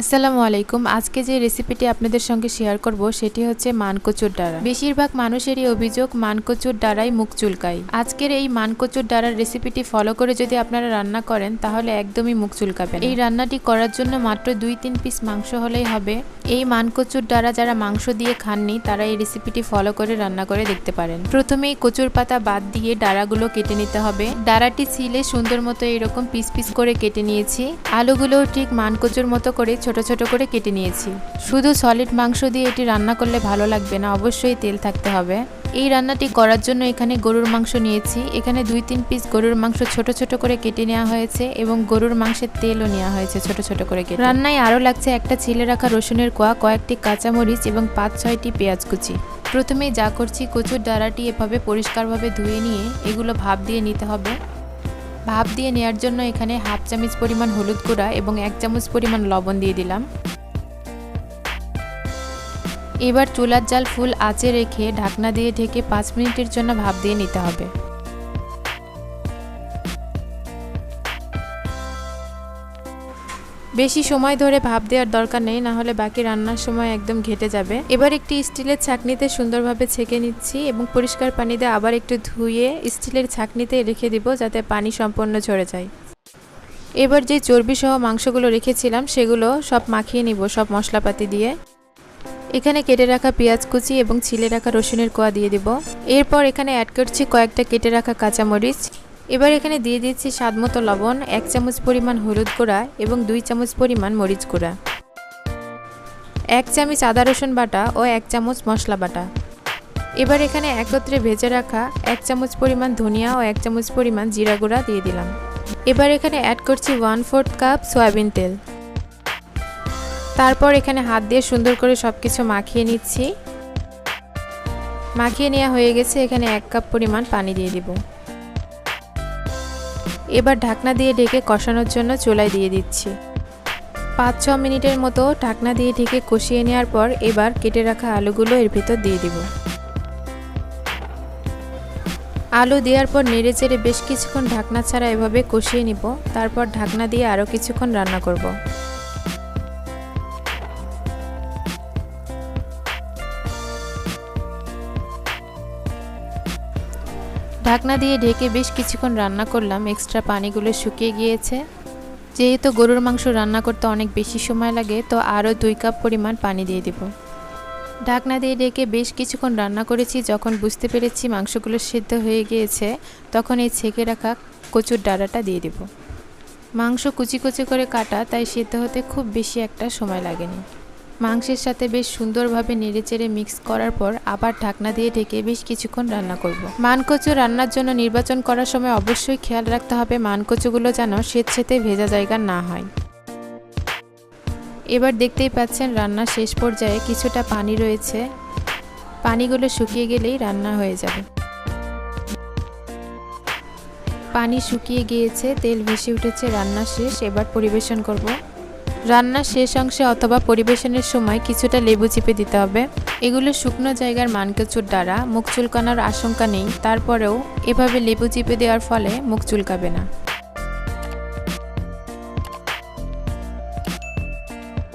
আসসালামু আলাইকুম। আজকে যে রেসিপিটি আপনাদের সঙ্গে শেয়ার করব, সেটি হচ্ছে মানকচুর ডাঁড়া। বেশিরভাগ মানুষেরই অভিযোগ মানকচুর ডাঁড়াই মুখ চুলকায়। আজকের এই মানকচুর ডাঁড়ার রেসিপিটি ফলো করে যদি আপনারা রান্না করেন, তাহলে একদমই মুখ চুলকাবেন এই রান্নাটি করার জন্য মাত্র দুই তিন পিস মাংস হলেই হবে। এই মানকচুর ডাড়া যারা মাংস দিয়ে খাননি, তারা এই রেসিপিটি ফলো করে রান্না করে দেখতে পারেন। প্রথমেই কচুর পাতা বাদ দিয়ে ডাঁড়াগুলো কেটে নিতে হবে। ডাড়াটি ছিলে সুন্দর মতো এরকম পিস পিস করে কেটে নিয়েছি। আলুগুলোও ঠিক মানকচুর মতো করে ছোট ছোট করে কেটে নিয়েছি। শুধু সলিড মাংস দিয়ে এটি রান্না করলে ভালো লাগবে না, অবশ্যই তেল থাকতে হবে। এই রান্নাটি করার জন্য এখানে গরুর মাংস নিয়েছি। এখানে দুই তিন পিস গরুর মাংস ছোট ছোট করে কেটে নেওয়া হয়েছে এবং গরুর মাংসের তেলও নেওয়া হয়েছে ছোট ছোট করে কেটে। রান্নায় আরও লাগছে একটা ছিলে রাখা রসুনের কোয়া, কয়েকটি কাঁচামরিচ এবং পাঁচ ছয়টি পেঁয়াজ কুচি। প্রথমেই যা করছি কচুর ডাঁড়াটি এভাবে পরিষ্কারভাবে ধুয়ে নিয়ে এগুলো ভাপ দিয়ে নিতে হবে। ভাপ দিয়ে নেয়ার জন্য এখানে হাফ চামচ পরিমাণ হলুদ গুঁড়া এবং এক চামচ পরিমাণ লবণ দিয়ে দিলাম। এবার চুলার জাল ফুল আঁচে রেখে ঢাকনা দিয়ে ঢেকে পাঁচ মিনিটের জন্য ভাপ দিয়ে নিতে হবে। বেশি সময় ধরে ভাব দেওয়ার দরকার নেই, না হলে বাকি রান্নার সময় একদম ঘেটে যাবে। এবার একটি স্টিলের ছাকনিতে সুন্দরভাবে ছেঁকে নিচ্ছি এবং পরিষ্কার পানি দিয়ে আবার একটু ধুয়ে স্টিলের ছাকনিতে রেখে দিব যাতে পানি সম্পূর্ণ ঝরে যায়। এবার যে চর্বি সহ মাংসগুলো রেখেছিলাম, সেগুলো সব মাখিয়ে নিব সব মশলাপাতি দিয়ে। এখানে কেটে রাখা পেঁয়াজ কুচি এবং ছিলে রাখা রসুনের কোয়া দিয়ে দিব। এরপর এখানে অ্যাড করছি কয়েকটা কেটে রাখা কাঁচামরিচ। এবার এখানে দিয়ে দিচ্ছি স্বাদ মতো লবণ, এক চামচ পরিমাণ হলুদ গুঁড়া এবং দুই চামচ পরিমাণ মরিচ গুঁড়া। এক চামচ আদা রসুন বাটা ও এক চামচ মশলা বাটা। এবার এখানে একত্রে ভেজে রাখা এক চামচ পরিমাণ ধনিয়া ও এক চামচ পরিমাণ জিরা গুঁড়া দিয়ে দিলাম। এবার এখানে অ্যাড করছি ওয়ান ফোর্থ কাপ সয়াবিন তেল। তারপর এখানে হাত দিয়ে সুন্দর করে সব কিছু মাখিয়ে নিচ্ছি। মাখিয়ে নেওয়া হয়ে গেছে, এখানে এক কাপ পরিমাণ পানি দিয়ে দিব। এবার ঢাকনা দিয়ে ঢেকে কষানোর জন্য চুলায় দিয়ে দিচ্ছি। পাঁচ ছ মিনিটের মতো ঢাকনা দিয়ে ঢেকে কষিয়ে নেওয়ার পর এবার কেটে রাখা আলুগুলো এর ভিতর দিয়ে দিব। আলু দেওয়ার পর নেড়ে চেড়ে বেশ কিছুক্ষণ ঢাকনা ছাড়া এভাবে কষিয়ে নিব, তারপর ঢাকনা দিয়ে আরও কিছুক্ষণ রান্না করব। ঢাকনা দিয়ে ঢেকে বেশ কিছুক্ষণ রান্না করলাম। এক্সট্রা পানিগুলো শুকিয়ে গিয়েছে। যেহেতু গরুর মাংস রান্না করতে অনেক বেশি সময় লাগে, তো আরও দুই কাপ পরিমাণ পানি দিয়ে দিব। ঢাকনা দিয়ে ডেকে বেশ কিছুক্ষণ রান্না করেছি। যখন বুঝতে পেরেছি মাংসগুলো সিদ্ধ হয়ে গিয়েছে, তখন এই ছেঁকে রাখা কচুর ডাঁড়াটা দিয়ে দিব। মাংস কুচি কুচি করে কাটা, তাই সিদ্ধ হতে খুব বেশি একটা সময় লাগেনি। মাংসের সাথে বেশ সুন্দরভাবে নেড়েচেড়ে মিক্স করার পর আবার ঢাকনা দিয়ে ঢেকে বেশ কিছুক্ষণ রান্না করব। মানকচু রান্নার জন্য নির্বাচন করার সময় অবশ্যই খেয়াল রাখতে হবে মানকচুগুলো যেন স্বেচ্ছেতে ভেজা জায়গা না হয়। এবার দেখতেই পাচ্ছেন রান্না শেষ পর্যায়ে কিছুটা পানি রয়েছে। পানিগুলো শুকিয়ে গেলেই রান্না হয়ে যাবে। পানি শুকিয়ে গিয়েছে, তেল ভেসে উঠেছে, রান্না শেষ। এবার পরিবেশন করব। রান্নার শেষ অংশে অথবা পরিবেশনের সময় কিছুটা লেবু চিপে দিতে হবে। এগুলো শুকনো জায়গার মানকেচুর দ্বারা মুখ চুলকানোর আশঙ্কা নেই। তারপরেও এভাবে লেবু চিপে দেওয়ার ফলে মুখ চুলকাবে না।